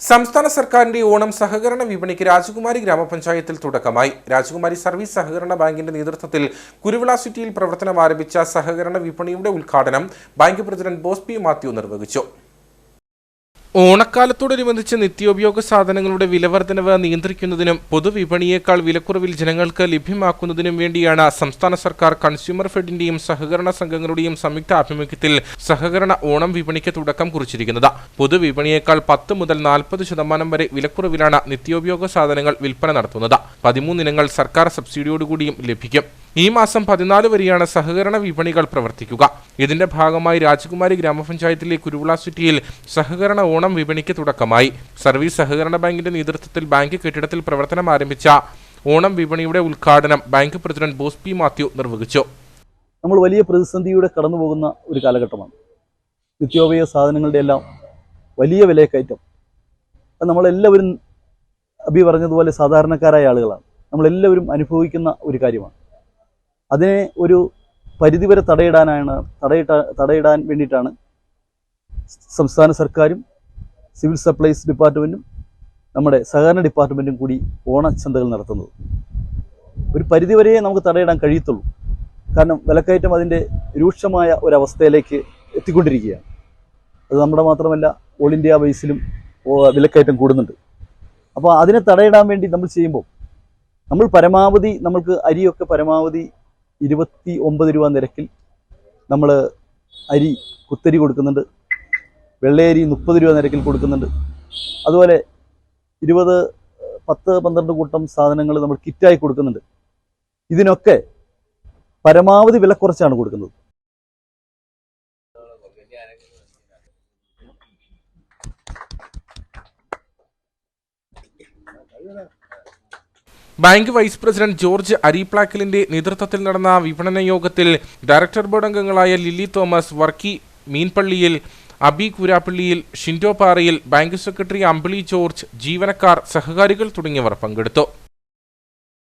സംസ്ഥാന സർക്കാരിന്റെ ഓണം സഹകരണ വിപണിക്ക് രാജകുമാരി ഗ്രാമപഞ്ചായത്തിൽ തുടക്കമായി. രാജകുമാരി സർവീസ് സഹകരണ ബാങ്കിന്റെ നേതൃത്വത്തിൽ കുരുവിള സിറ്റിയിൽ പ്രവർത്തനം ആരംഭിച്ച സഹകരണ വിപണിയുടെ ഉദ്ഘാടനം bank president Bose P Mathew നിർവഹിച്ചു. ഓണക്കാലത്തോടനുബന്ധിച്ച് നിത്യോപയോഗ സാധനങ്ങളുടെ വിലവർദ്ധനവ് നിയന്ത്രിക്കുന്നതിനും പൊതുവിപണിയേക്കാൾ വിലക്കുറവിൽ ജനങ്ങൾക്ക് ലഭ്യമാക്കുന്നതിനും വേണ്ടിയാണ് സംസ്ഥാന സർക്കാർ കൺസ്യൂമർ ഫെഡിന്റെയും സഹകരണ സംഘങ്ങളുടെയും സംയുക്ത ആഭിമുഖ്യത്തിൽ സഹകരണ ഓണം വിപണിക്ക് തുടക്കം കുറിച്ചിരിക്കുന്നത്. പൊതുവിപണിയേക്കാൾ പത്ത് മുതൽ നാൽപ്പത് ശതമാനം വരെ വിലക്കുറവിലാണ് നിത്യോപയോഗ സാധനങ്ങൾ വിൽപ്പന നടത്തുന്നത്. പതിമൂന്നിനങ്ങൾ സർക്കാർ സബ്സിഡിയോടുകൂടിയും ലഭിക്കും. ഈ മാസം പതിനാല് വരെയാണ് സഹകരണ വിപണികൾ പ്രവർത്തിക്കുക. ഇതിന്റെ ഭാഗമായി രാജകുമാരി ഗ്രാമപഞ്ചായത്തിലെ കുരുവിള സിറ്റിയിൽ സഹകരണ ഓണം വിപണിക്ക് തുടക്കമായി. സർവീസ് സഹകരണ ബാങ്കിന്റെ നേതൃത്വത്തിൽ ബാങ്ക് കെട്ടിടത്തിൽ പ്രവർത്തനം ആരംഭിച്ച ഓണം വിപണിയുടെ ഉദ്ഘാടനം bank president Bose P Mathew നിർവഹിച്ചു. നമ്മൾ വലിയ പ്രതിസന്ധിയുടെ കടന്നു പോകുന്ന ഒരു കാലഘട്ടമാണ്. നിത്യോപയോഗ സാധനങ്ങളുടെ എല്ലാം വലിയ വിലക്കയറ്റം. നമ്മളെല്ലാവരും അഭി പറഞ്ഞതുപോലെ സാധാരണക്കാരായ ആളുകളാണ്. നമ്മളെല്ലാവരും അനുഭവിക്കുന്ന ഒരു കാര്യമാണ്. അതിനെ ഒരു പരിധിവരെ തടയിടാനാണ് തടയിട്ട തടയിടാൻ വേണ്ടിയിട്ടാണ് സംസ്ഥാന സർക്കാരും സിവിൽ സപ്ലൈസ് ഡിപ്പാർട്ട്മെന്റും നമ്മുടെ സഹകരണ ഡിപ്പാർട്ട്മെന്റും കൂടി ഓണച്ചന്തകൾ നടത്തുന്നത്. ഒരു പരിധിവരെയേ നമുക്ക് തടയിടാൻ കഴിയത്തുള്ളൂ. കാരണം വിലക്കയറ്റം അതിന്റെ രൂക്ഷമായ ഒരവസ്ഥയിലേക്ക് എത്തിക്കൊണ്ടിരിക്കുകയാണ്. അത് നമ്മുടെ മാത്രമല്ല ഓൾ ഇന്ത്യ ബേസിലും വിലക്കയറ്റം കൂടുന്നുണ്ട്. അപ്പോൾ അതിനെ തടയിടാൻ വേണ്ടി നമ്മൾ ചെയ്യുമ്പോൾ നമ്മൾ പരമാവധി നമ്മൾക്ക് അരിയൊക്കെ പരമാവധി ഇരുപത്തി ഒമ്പത് രൂപ നിരക്കിൽ നമ്മൾ അരി കുത്തരി കൊടുക്കുന്നുണ്ട്. വെള്ളയരി മുപ്പത് രൂപ നിരക്കിൽ കൊടുക്കുന്നുണ്ട്. അതുപോലെ ഇരുപത് പത്ത് പന്ത്രണ്ട് കൂട്ടം സാധനങ്ങൾ നമ്മൾ കിറ്റായി കൊടുക്കുന്നുണ്ട്. ഇതിനൊക്കെ പരമാവധി വില കുറച്ചാണ് കൊടുക്കുന്നത്. ബാങ്ക് വൈസ് പ്രസിഡന്റ് ജോർജ് അരിപ്ലാക്കലിന്റെ നേതൃത്വത്തിൽ നടന്ന വിപണന യോഗത്തിൽ ഡയറക്ടർ ബോർഡ് അംഗങ്ങളായ ലില്ലി തോമസ് വർക്കി മീൻപള്ളിയിൽ അബി കുരാപ്പള്ളിയിൽ ഷിൻഡോ പാറയിൽ ബാങ്ക് സെക്രട്ടറി അമ്പിളി ജോർജ് ജീവനക്കാർ സഹകാരികൾ തുടങ്ങിയവർ പങ്കെടുത്തു.